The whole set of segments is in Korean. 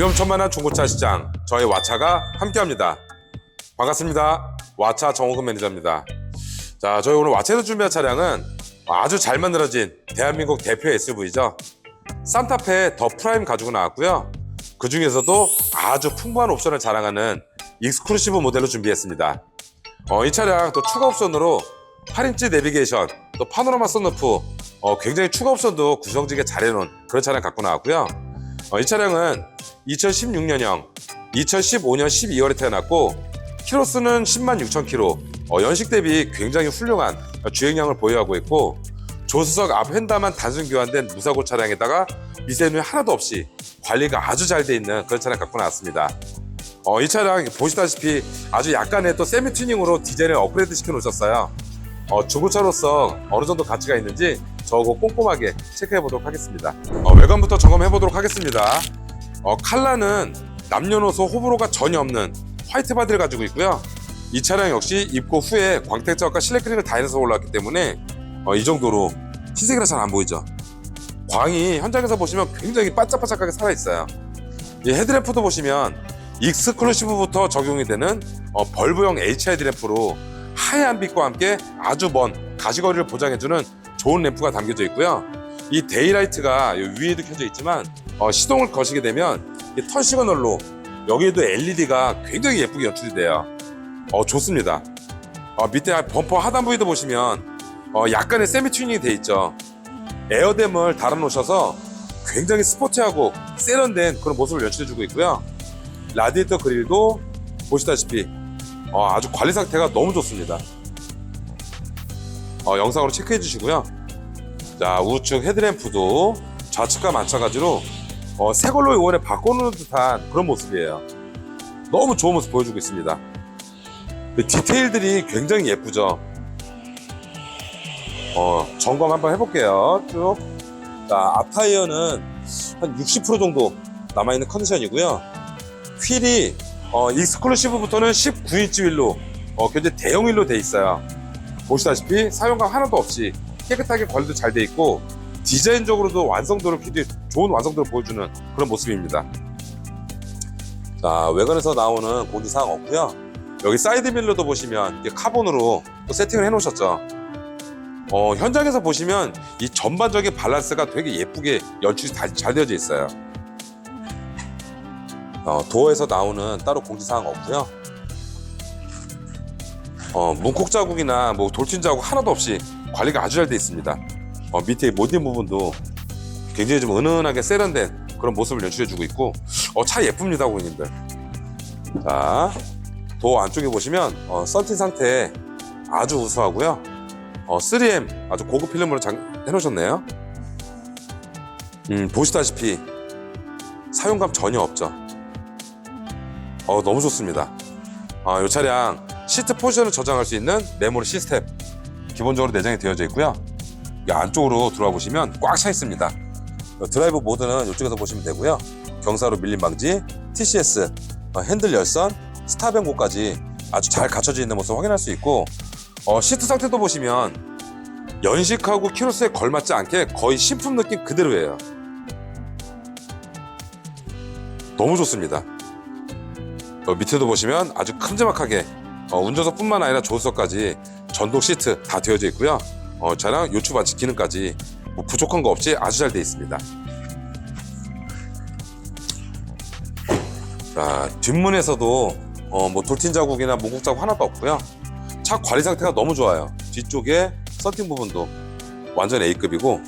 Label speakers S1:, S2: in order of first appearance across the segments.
S1: 위험천만한 중고차 시장 저희 와차가 함께합니다. 반갑습니다. 와차 정호근 매니저입니다. 자, 저희 오늘 와차에서 준비한 차량은 아주 잘 만들어진 대한민국 대표 SUV죠. 산타페 더 프라임 가지고 나왔고요. 그 중에서도 아주 풍부한 옵션을 자랑하는 익스클루시브 모델로 준비했습니다. 어, 이 차량 또 추가 옵션으로 8인치 내비게이션, 또 파노라마 썬루프, 어, 굉장히 추가 옵션도 구성지게 잘 해놓은 그런 차량 갖고 나왔고요. 어, 이 차량은 2016년형, 2015년 12월에 태어났고 키로수는 10만 6천 킬로, 어, 연식 대비 굉장히 훌륭한 주행량을 보유하고 있고 조수석 앞 휀다만 단순 교환된 무사고 차량에다가 미세누이 하나도 없이 관리가 아주 잘 돼 있는 그런 차량 갖고 나왔습니다. 어, 이 차량 보시다시피 아주 약간의 또 세미 튜닝으로 디자인을 업그레이드 시켜 놓으셨어요. 어, 중고차로서 어느 정도 가치가 있는지 저거 꼼꼼하게 체크해 보도록 하겠습니다. 어, 외관부터 점검해 보도록 하겠습니다. 어, 칼라는 남녀노소 호불호가 전혀 없는 화이트 바디를 가지고 있고요. 이 차량 역시 입고 후에 광택 작업과 실내 클린을 다 해서 올라왔기 때문에 어, 이 정도로 흰색이라 잘 안 보이죠. 광이 현장에서 보시면 굉장히 반짝반짝하게 살아있어요. 이 헤드램프도 보시면 익스클루시브부터 적용이 되는 어, 벌브형 HID 램프로 하얀 빛과 함께 아주 먼 가시거리를 보장해주는 좋은 램프가 담겨져 있고요. 이 데이라이트가 요 위에도 켜져 있지만 어, 시동을 거시게 되면 이턴 시그널로 여기에도 LED가 굉장히 예쁘게 연출이 돼요. 어, 좋습니다. 어, 밑에 범퍼 하단 부위도 보시면 어, 약간의 세미 튜닝이 돼 있죠. 에어댐을 달아놓으셔서 굉장히 스포티하고 세련된 그런 모습을 연출해주고 있고요. 라디에이터 그릴도 보시다시피 어, 아주 관리 상태가 너무 좋습니다. 어, 영상으로 체크해 주시고요. 자 우측 헤드램프도 좌측과 마찬가지로 어, 새 걸로 이번에 바꿔놓은 듯한 그런 모습이에요. 너무 좋은 모습 보여주고 있습니다. 그 디테일들이 굉장히 예쁘죠. 어, 점검 한번 해볼게요. 쭉. 자, 앞 타이어는 한 60% 정도 남아있는 컨디션이고요. 휠이 어, 익스클루시브부터는 19인치 휠로 어, 굉장히 대형 휠로 돼 있어요. 보시다시피 사용감 하나도 없이 깨끗하게 관리도 잘 돼 있고 디자인적으로도 완성도를 굉장히 좋은 완성도를 보여주는 그런 모습입니다. 자, 외관에서 나오는 공지사항 없고요. 여기 사이드 밀러도 보시면 카본으로 또 세팅을 해 놓으셨죠. 어, 현장에서 보시면 이 전반적인 밸런스가 되게 예쁘게 연출이 잘, 잘 되어져 있어요. 어, 도어에서 나오는 따로 공지사항 없고요. 어, 문콕 자국이나 뭐 돌진 자국 하나도 없이 관리가 아주 잘 되어 있습니다. 어, 밑에 모든 부분도 굉장히 좀 은은하게 세련된 그런 모습을 연출해주고 있고 어, 차 예쁩니다 고객님들. 자, 도어 안쪽에 보시면 어, 썬팅 상태 아주 우수하고요. 어, 3M 아주 고급 필름으로 장, 해놓으셨네요. 음, 보시다시피 사용감 전혀 없죠. 어, 너무 좋습니다. 아, 이 차량 시트 포지션을 저장할 수 있는 메모리 시스템 기본적으로 내장이 되어져 있고요. 이 안쪽으로 들어와 보시면 꽉 차 있습니다. 어, 드라이브 모드는 이쪽에서 보시면 되고요. 경사로 밀림 방지, TCS, 어, 핸들 열선, 스탑 연고까지 아주 잘 갖춰져 있는 모습 확인할 수 있고 어, 시트 상태도 보시면 연식하고 키로수에 걸맞지 않게 거의 신품 느낌 그대로예요. 너무 좋습니다. 어, 밑에도 보시면 아주 큼지막하게 어, 운전석뿐만 아니라 조수석까지 전동 시트 다 되어져 있고요. 어, 차량 요추 반지 기능까지 뭐 부족한 거 없이 아주 잘 되어 있습니다. 자, 뒷문에서도 어, 뭐 돌진 자국이나 모국 자국 하나도 없고요. 차 관리 상태가 너무 좋아요. 뒤쪽에 썬팅 부분도 완전 A급이고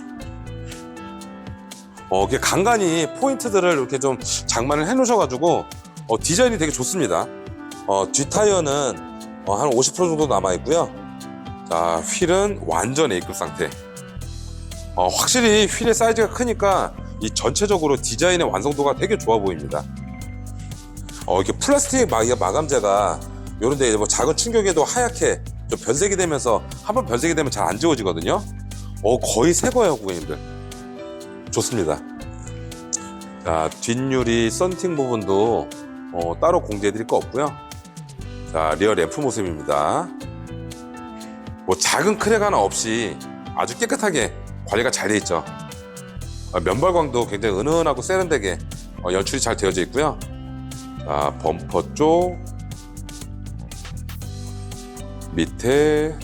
S1: 어, 이렇게 간간히 포인트들을 이렇게 좀 장만을 해 놓으셔가지고 어, 디자인이 되게 좋습니다. 어, 뒷 타이어는 어, 한 50% 정도 남아 있고요. 자, 휠은 완전 A급 상태. 어, 확실히 휠의 사이즈가 크니까 이 전체적으로 디자인의 완성도가 되게 좋아 보입니다. 어, 이렇게 플라스틱 마, 마감재가 요런데 뭐 작은 충격에도 하얗게 좀 변색이 되면서 한번 변색이 되면 잘 안 지워지거든요. 어, 거의 새 거예요, 고객님들. 좋습니다. 자, 뒷유리 썬팅 부분도 어, 따로 공개해 드릴 거 없고요. 자, 리어 램프 모습입니다. 뭐 작은 크랙 하나 없이 아주 깨끗하게 관리가 잘 돼 있죠. 어, 면발광도 굉장히 은은하고 세련되게 어, 연출이 잘 되어져 있고요. 자, 범퍼 쪽 밑에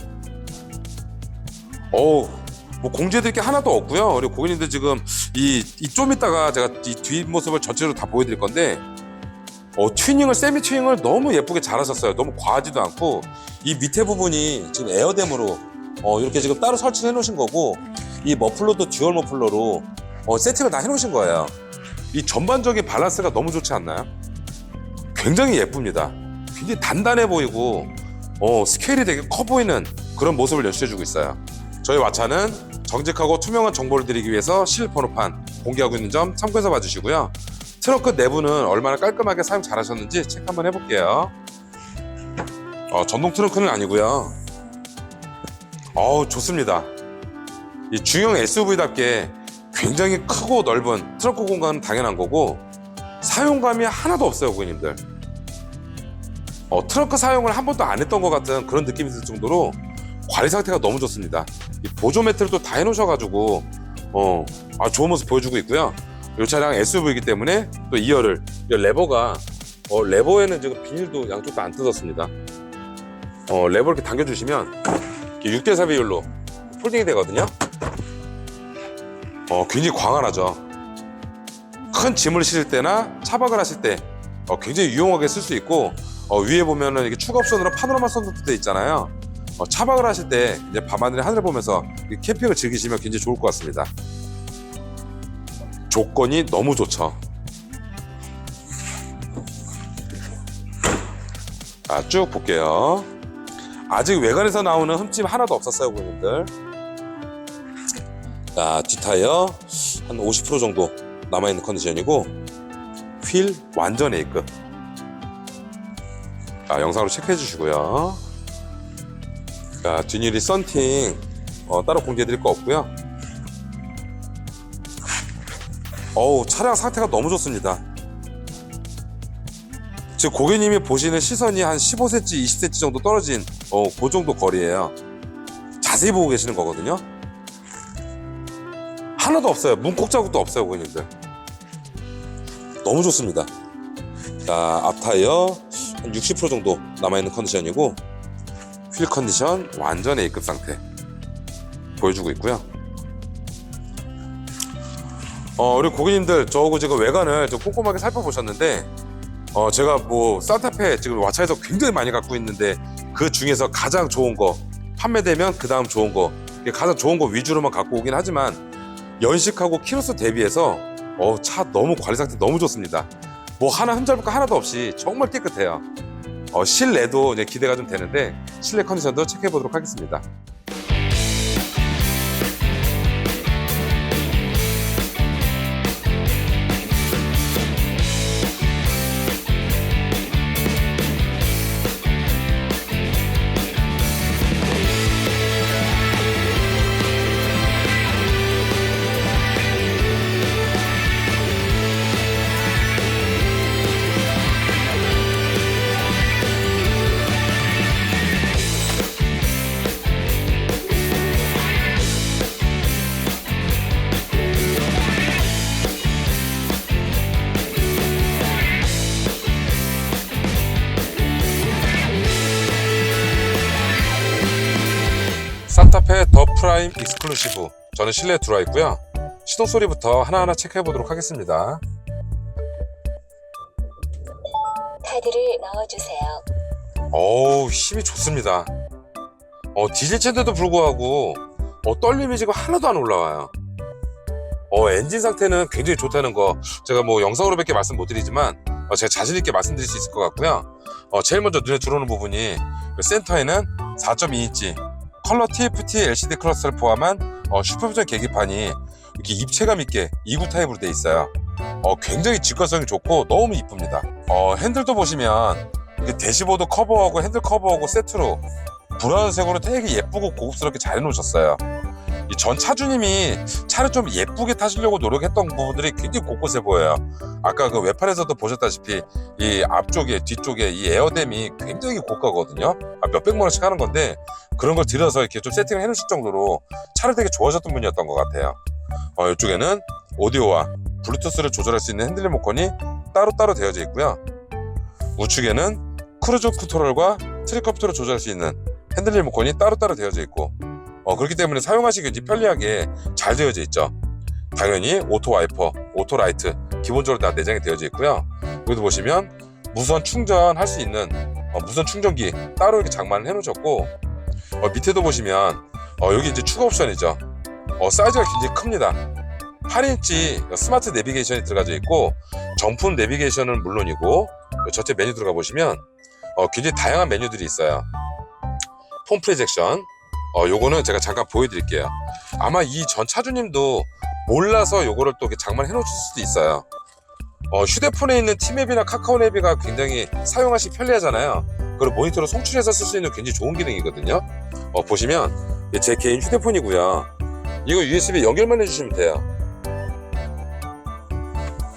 S1: 어우 뭐 공지해드릴 게 하나도 없고요. 우리 고객님들 지금 이좀 이따가 제가 이 뒷모습을 전체로 다 보여드릴 건데 어, 튜닝을 세미 튜닝을 너무 예쁘게 잘하셨어요. 너무 과하지도 않고 이 밑에 부분이 지금 에어댐으로 어, 이렇게 지금 따로 설치해 놓으신 거고 이 머플러도 듀얼 머플러로 어, 세팅을 다 해 놓으신 거예요. 이 전반적인 밸런스가 너무 좋지 않나요? 굉장히 예쁩니다. 굉장히 단단해 보이고 어, 스케일이 되게 커 보이는 그런 모습을 연출해주고 있어요. 저희 왓차는 정직하고 투명한 정보를 드리기 위해서 실 번호판 공개하고 있는 점 참고해서 봐주시고요. 트렁크 내부는 얼마나 깔끔하게 사용 잘하셨는지 체크 한번 해볼게요. 어, 전동 트렁크는 아니고요. 어우 좋습니다. 이 중형 SUV답게 굉장히 크고 넓은 트렁크 공간은 당연한 거고 사용감이 하나도 없어요 고객님들. 어, 트렁크 사용을 한 번도 안 했던 것 같은 그런 느낌이 들 정도로 관리 상태가 너무 좋습니다. 이 보조 매트를 또 다 해놓으셔가지고 어, 아, 좋은 모습 보여주고 있고요. 이 차량 SUV이기 때문에 또 2열을 이 레버가 어, 레버에는 지금 비닐도 양쪽 다 안 뜯었습니다. 어, 레버 이렇게 당겨주시면 6대4 비율로 폴딩이 되거든요. 어, 굉장히 광활하죠. 큰 짐을 실을 때나 차박을 하실 때 어, 굉장히 유용하게 쓸 수 있고 어, 위에 보면은 이게 추가 옵션으로 파노라마 선도 돼 있잖아요. 어, 차박을 하실 때 이제 밤하늘에 하늘을 보면서 이 캠핑을 즐기시면 굉장히 좋을 것 같습니다. 조건이 너무 좋죠. 자, 쭉 볼게요. 아직 외관에서 나오는 흠집 하나도 없었어요, 고객님들. 자, 뒷타이어 한 50% 정도 남아있는 컨디션이고, 휠 완전 A급. 자, 영상으로 체크해 주시고요. 자, 뒷유리 썬팅 어, 따로 공개해 드릴 거 없고요. 어우, 차량 상태가 너무 좋습니다. 지금 고객님이 보시는 시선이 한 15cm, 20cm 정도 떨어진 어, 그 정도 거리예요. 자세히 보고 계시는 거거든요. 하나도 없어요. 문콕 자국도 없어요, 고객님들. 너무 좋습니다. 자, 앞타이어 한 60% 정도 남아있는 컨디션이고 휠 컨디션 완전 A급 상태 보여주고 있고요. 어, 우리 고객님들 저하고 지금 외관을 좀 꼼꼼하게 살펴보셨는데 어, 제가 뭐 산타페 지금 와차에서 굉장히 많이 갖고 있는데 그 중에서 가장 좋은 거 판매되면 그 다음 좋은 거 가장 좋은 거 위주로만 갖고 오긴 하지만 연식하고 키로수 대비해서 어, 차 너무 관리 상태 너무 좋습니다. 뭐 하나 흠잡을 거 하나도 없이 정말 깨끗해요. 어, 실내도 이제 기대가 좀 되는데 실내 컨디션도 체크해 보도록 하겠습니다. 프라임 익스클루시브 저는 실내에 들어와 있고요. 시동 소리부터 하나하나 체크해 보도록 하겠습니다.
S2: 카드를 넣어주세요.
S1: 어우 힘이 좋습니다. 어 디젤차인데도 불구하고 어, 떨림이 지금 하나도 안 올라와요. 어 엔진 상태는 굉장히 좋다는 거 제가 뭐 영상으로 밖에 말씀 못 드리지만 어, 제가 자신 있게 말씀드릴 수 있을 것 같고요. 어 제일 먼저 눈에 들어오는 부분이 그 센터에는 4.2인치 컬러 TFT LCD 클러스를 포함한 어, 슈퍼비전 계기판이 이렇게 입체감 있게 2구 타입으로 돼 있어요. 어, 굉장히 직관성이 좋고 너무 이쁩니다. 어, 핸들도 보시면 대시보드 커버하고 핸들 커버하고 세트로 브라운색으로 되게 예쁘고 고급스럽게 잘 해놓으셨어요. 이전 차주님이 차를 좀 예쁘게 타시려고 노력했던 부분들이 굉장히 곳곳에 보여요. 아까 그 외판에서도 보셨다시피 이 앞쪽에 뒤쪽에 이 에어댐이 굉장히 고가거든요. 아, 몇백만 원씩 하는 건데 그런 걸 들여서 이렇게 좀 세팅을 해놓으실 정도로 차를 되게 좋아하셨던 분이었던 것 같아요. 어, 이쪽에는 오디오와 블루투스를 조절할 수 있는 핸들 리모컨이 따로따로 되어져 있고요. 우측에는 크루즈 컨트롤과 트릭 컨트롤을 조절할 수 있는 핸들 리모컨이 따로따로 되어져 있고 어, 그렇기 때문에 사용하시기 편리하게 잘 되어져 있죠. 당연히 오토 와이퍼, 오토 라이트 기본적으로 다 내장이 되어져 있고요. 여기도 보시면 무선 충전할 수 있는 어, 무선 충전기 따로 이렇게 장만을 해놓으셨고 어, 밑에도 보시면 어, 여기 이제 추가 옵션이죠. 어, 사이즈가 굉장히 큽니다. 8인치 스마트 내비게이션이 들어가져 있고 정품 내비게이션은 물론이고 저쪽 메뉴 들어가 보시면 어, 굉장히 다양한 메뉴들이 있어요. 폰 프로젝션 어, 요거는 제가 잠깐 보여드릴게요. 아마 이 전 차주님도 몰라서 요거를 또 장만해 놓으실 수도 있어요. 어, 휴대폰에 있는 티맵이나 카카오 내비가 굉장히 사용하시 편리하잖아요. 그걸 모니터로 송출해서 쓸 수 있는 굉장히 좋은 기능이거든요. 어, 보시면 제 개인 휴대폰이고요. 이거 USB 연결만 해주시면 돼요.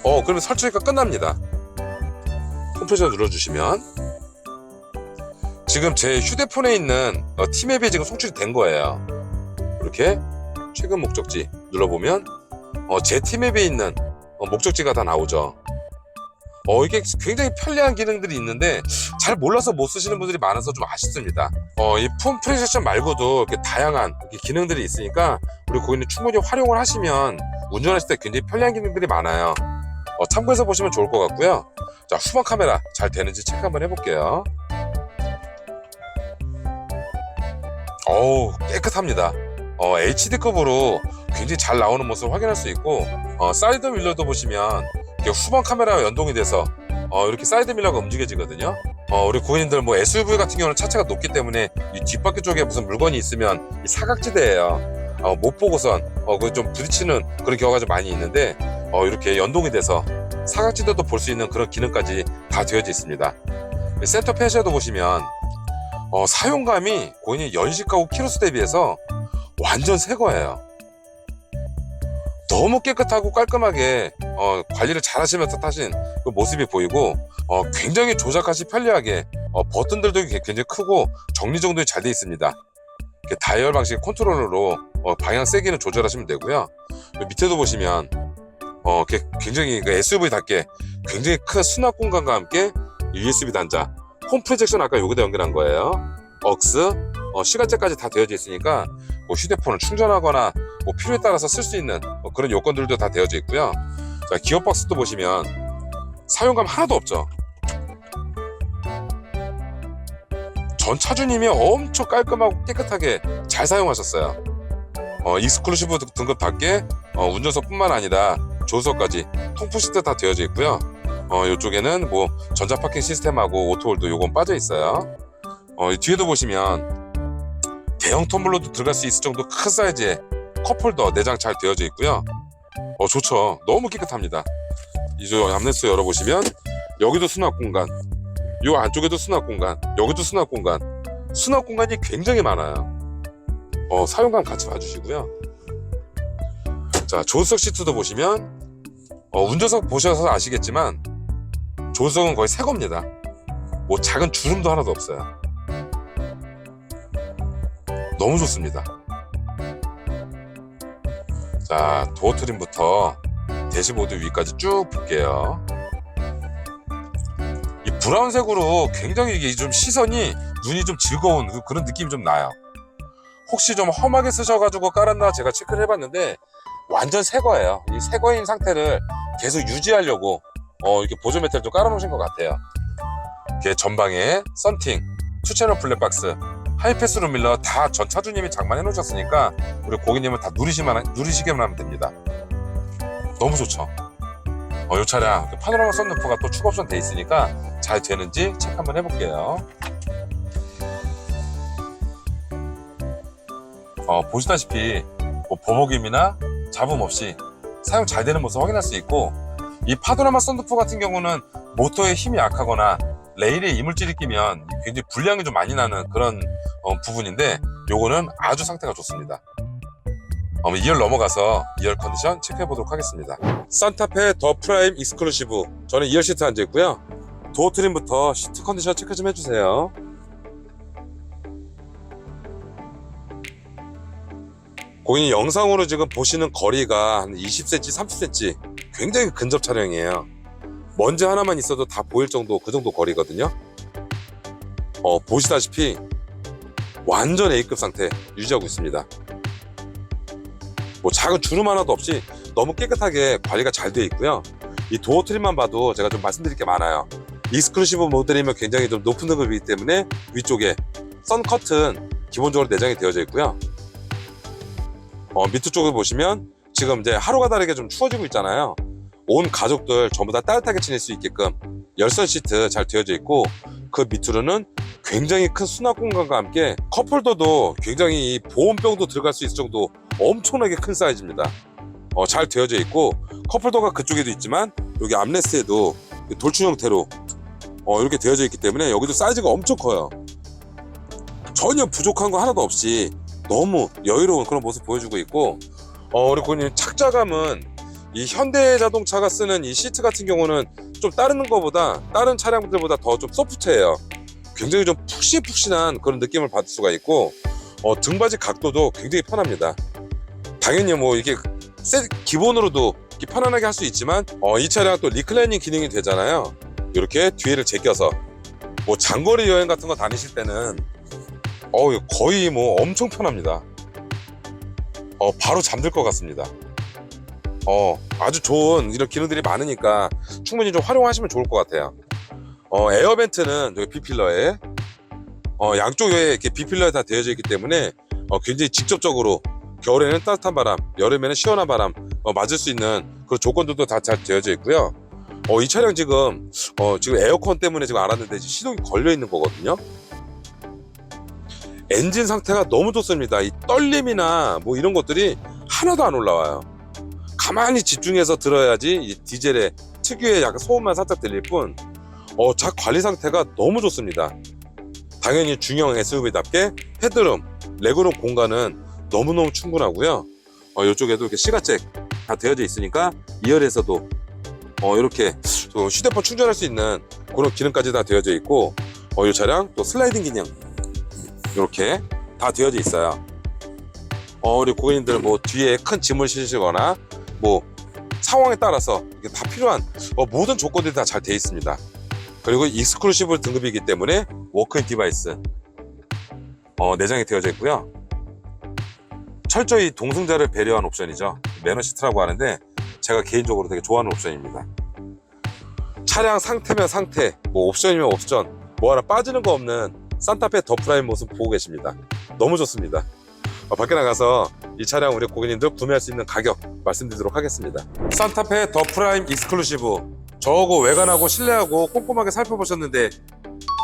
S1: 어, 그러면 설치가 끝납니다. 홈페이지 눌러주시면 지금 제 휴대폰에 있는 어, 티맵이 지금 송출이 된 거예요. 이렇게 최근 목적지 눌러보면 어, 제 티맵에 있는 어, 목적지가 다 나오죠. 어, 이게 굉장히 편리한 기능들이 있는데 잘 몰라서 못 쓰시는 분들이 많아서 좀 아쉽습니다. 어, 이 폰 프레섹션 말고도 이렇게 다양한 이렇게 기능들이 있으니까 우리 고객님 충분히 활용을 하시면 운전하실 때 굉장히 편리한 기능들이 많아요. 어, 참고해서 보시면 좋을 것 같고요. 자, 후방 카메라 잘 되는지 체크 한번 해볼게요. 어우, 깨끗합니다. 어, HD급으로 굉장히 잘 나오는 모습을 확인할 수 있고, 어, 사이드 밀러도 보시면 후방 카메라와 연동이 돼서 어, 이렇게 사이드 밀러가 움직여지거든요. 어, 우리 고객님들 뭐 SUV 같은 경우는 차체가 높기 때문에 이 뒷바퀴 쪽에 무슨 물건이 있으면 이 사각지대예요. 어, 못 보고선 어, 그좀 부딪히는 그런 경우가 좀 많이 있는데 어, 이렇게 연동이 돼서 사각지대도 볼 수 있는 그런 기능까지 다 되어져 있습니다. 센터 페시아도 보시면 어, 사용감이 고객님 연식하고 키로수 대비해서 완전 새 거예요. 너무 깨끗하고 깔끔하게 어, 관리를 잘 하시면서 타신 그 모습이 보이고 어, 굉장히 조작하시 편리하게 어, 버튼들도 게- 굉장히 크고 정리정돈이 잘돼 있습니다. 다이얼 방식 컨트롤러로 어, 방향 세기는 조절하시면 되고요. 그 밑에도 보시면 어, 굉장히 그 SUV답게 굉장히 큰 수납 공간과 함께 USB 단자, 홈 프로젝션 아까 여기다 연결한 거예요. 억스, 어, 시간제까지 다 되어져 있으니까 뭐 휴대폰을 충전하거나 뭐 필요에 따라서 쓸 수 있는 뭐 그런 요건들도 다 되어져 있고요. 자, 기어박스도 보시면 사용감 하나도 없죠. 전 차주님이 엄청 깔끔하고 깨끗하게 잘 사용하셨어요. 어, 익스클루시브 등급답게 어, 운전석뿐만 아니라 조수석까지 통풍 시트 다 되어져 있고요. 어, 이쪽에는 뭐 전자 파킹 시스템하고 오토홀도 요건 빠져 있어요. 어, 이 뒤에도 보시면 대형 텀블러도 들어갈 수 있을 정도 큰 사이즈의 컵홀더 내장 잘 되어져 있고요. 어 좋죠. 너무 깨끗합니다. 이제 암레스 열어보시면 여기도 수납 공간, 요 안쪽에도 수납 공간, 여기도 수납 공간, 수납 공간이 굉장히 많아요. 어 사용감 같이 봐주시고요. 자 조수석 시트도 보시면 어, 운전석 보셔서 아시겠지만 조수석은 거의 새 겁니다. 뭐 작은 주름도 하나도 없어요. 너무 좋습니다. 자, 도어 트림부터 대시보드 위까지 쭉 볼게요. 이 브라운색으로 굉장히 이게 좀 시선이 눈이 좀 즐거운 그- 그런 느낌이 좀 나요. 혹시 좀 험하게 쓰셔가지고 깔았나 제가 체크를 해봤는데 완전 새 거예요. 이 새 거인 상태를 계속 유지하려고 어, 이렇게 보조 메탈 좀 깔아놓으신 것 같아요. 이렇게 전방에 썬팅, 투채널 블랙박스, 하이패스 룸밀러 다 전 차주님이 장만해 놓으셨으니까 우리 고객님은 다 누리시만 누리시기만 하면 됩니다. 너무 좋죠. 어, 이 차량 그 파노라마 썬루프가 또 추가 옵션 돼 있으니까 잘 되는지 체크 한번 해볼게요. 어, 보시다시피 뭐 버벅임이나 잡음 없이 사용 잘 되는 모습 확인할 수 있고 이 파노라마 썬루프 같은 경우는 모터에 힘이 약하거나 레일에 이물질이 끼면 굉장히 불량이 좀 많이 나는 그런 어, 부분인데 요거는 아주 상태가 좋습니다. 어, 2열 넘어가서 2열 컨디션 체크해 보도록 하겠습니다. 산타페 더 프라임 익스클루시브 저는 2열 시트 앉아 있고요. 도어 트림부터 시트 컨디션 체크 좀 해주세요. 고객님 영상으로 지금 보시는 거리가 한 20cm, 30cm 굉장히 근접 차량이에요. 먼지 하나만 있어도 다 보일 정도 그 정도 거리거든요. 어, 보시다시피 완전 A급 상태 유지하고 있습니다. 뭐 작은 주름 하나도 없이 너무 깨끗하게 관리가 잘 되어 있고요. 이 도어 트림만 봐도 제가 좀 말씀드릴 게 많아요. 익스클루시브 모델이면 굉장히 좀 높은 등급이기 때문에 위쪽에 선 커튼 기본적으로 내장이 되어져 있고요. 어, 밑에 쪽에 보시면 지금 이제 하루가 다르게 좀 추워지고 있잖아요. 온 가족들 전부 다 따뜻하게 지낼 수 있게끔 열선 시트 잘 되어져 있고 그 밑으로는 굉장히 큰 수납 공간과 함께 컵홀더도 굉장히 이 보온병도 들어갈 수 있을 정도 엄청나게 큰 사이즈입니다. 어, 잘 되어져 있고 컵홀더가 그쪽에도 있지만 여기 암레스트에도 돌출 형태로 어, 이렇게 되어져 있기 때문에 여기도 사이즈가 엄청 커요. 전혀 부족한 거 하나도 없이 너무 여유로운 그런 모습 보여주고 있고 어, 우리 고객님 착자감은 이 현대 자동차가 쓰는 이 시트 같은 경우는 좀 다른 것보다 다른 차량들보다 더 좀 소프트해요. 굉장히 좀 푹신푹신한 그런 느낌을 받을 수가 있고 어, 등받이 각도도 굉장히 편합니다. 당연히 뭐 이게 세- 기본으로도 편안하게 할 수 있지만 어, 이 차량 또 리클라이닝 기능이 되잖아요. 이렇게 뒤를 제껴서 뭐 장거리 여행 같은 거 다니실 때는 어 거의 뭐 엄청 편합니다. 어 바로 잠들 것 같습니다. 어 아주 좋은 이런 기능들이 많으니까 충분히 좀 활용하시면 좋을 것 같아요. 어 에어벤트는 여기 비필러에 어 양쪽에 이렇게 비필러에 다 되어져 있기 때문에 어 굉장히 직접적으로 겨울에는 따뜻한 바람, 여름에는 시원한 바람 어, 맞을 수 있는 그런 조건들도 다 잘 되어져 있고요. 어, 이 차량 지금 어, 지금 에어컨 때문에 지금 알았는데 시동이 걸려 있는 거거든요. 엔진 상태가 너무 좋습니다. 이 떨림이나 뭐 이런 것들이 하나도 안 올라와요. 가만히 집중해서 들어야지 이 디젤의 특유의 약간 소음만 살짝 들릴 뿐, 어, 작 관리 상태가 너무 좋습니다. 당연히 중형 SUV답게 헤드룸, 레그룸 공간은 너무너무 충분하고요. 어, 이쪽에도 이렇게 시가잭 다 되어져 있으니까 2열에서도 어, 이렇게 또 휴대폰 충전할 수 있는 그런 기능까지 다 되어져 있고 어, 이 차량 또 슬라이딩 기능 이렇게 다 되어져 있어요. 어, 우리 고객님들 뭐 뒤에 큰 짐을 실으시거나 뭐 상황에 따라서 이게 다 필요한 어, 모든 조건들이 다 잘 돼 있습니다. 그리고 익스클루시브 등급이기 때문에 워크인 디바이스 어, 내장이 되어져 있고요. 철저히 동승자를 배려한 옵션이죠. 매너 시트라고 하는데 제가 개인적으로 되게 좋아하는 옵션입니다. 차량 상태면 상태, 뭐 옵션이면 옵션, 뭐 하나 빠지는 거 없는 산타페 더 프라임 모습 보고 계십니다. 너무 좋습니다. 어, 밖에 나가서 이 차량 우리 고객님들 구매할 수 있는 가격 말씀드리도록 하겠습니다. 산타페 더 프라임 익스클루시브 저거 외관하고 실내하고 꼼꼼하게 살펴보셨는데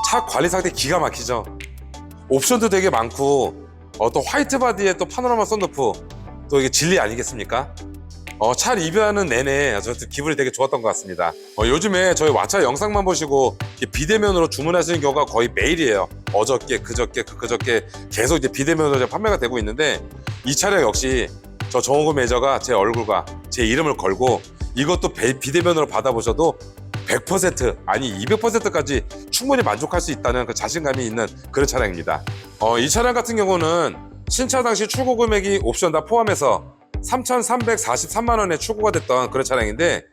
S1: 차 관리 상태 기가 막히죠. 옵션도 되게 많고 어, 또 화이트 바디에 또 파노라마 썬루프 또 이게 진리 아니겠습니까? 어, 차 리뷰하는 내내 저도 기분이 되게 좋았던 것 같습니다. 어, 요즘에 저희 왓차 영상만 보시고 비대면으로 주문하시는 경우가 거의 매일이에요. 어저께, 그저께, 그- 그저께 계속 이제 비대면으로 판매가 되고 있는데 이 차량 역시 저 정호금 매저가 제 얼굴과 제 이름을 걸고 이것도 배- 비대면으로 받아보셔도 100% 아니 200%까지 충분히 만족할 수 있다는 그 자신감이 있는 그런 차량입니다. 어, 이 차량 같은 경우는 신차 당시 출고 금액이 옵션 다 포함해서 3,343만 원에 출고가 됐던 그런 차량인데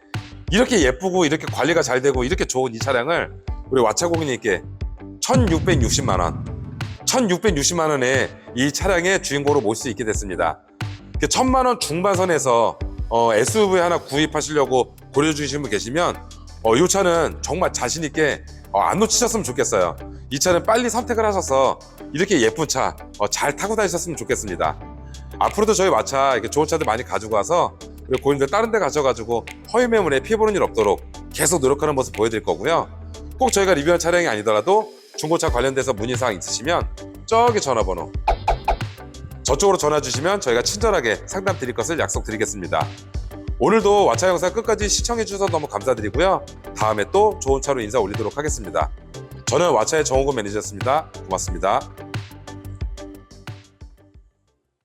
S1: 이렇게 예쁘고 이렇게 관리가 잘 되고 이렇게 좋은 이 차량을 우리 와차 고객님께 1,660만 원, 1,660만 원에 이 차량의 주인공으로 모실 수 있게 됐습니다. 그 천만 원 중반선에서 어, SUV 하나 구입하시려고 고려 중이신 분 계시면 어, 이 차는 정말 자신 있게 어, 안 놓치셨으면 좋겠어요. 이 차는 빨리 선택을 하셔서 이렇게 예쁜 차 잘 타고 다니셨으면 좋겠습니다. 앞으로도 저희 마차 이렇게 좋은 차들 많이 가지고 와서 우리 고객님들 다른 데 가셔가지고 허위 매물에 피해 보는 일 없도록 계속 노력하는 모습 보여드릴 거고요. 꼭 저희가 리뷰한 차량이 아니더라도 중고차 관련돼서 문의사항 있으시면 저기 전화번호 저쪽으로 전화 주시면 저희가 친절하게 상담 드릴 것을 약속드리겠습니다. 오늘도 와차 영상 끝까지 시청해 주셔서 너무 감사드리고요. 다음에 또 좋은 차로 인사 올리도록 하겠습니다. 저는 와차의 정호근 매니저였습니다. 고맙습니다.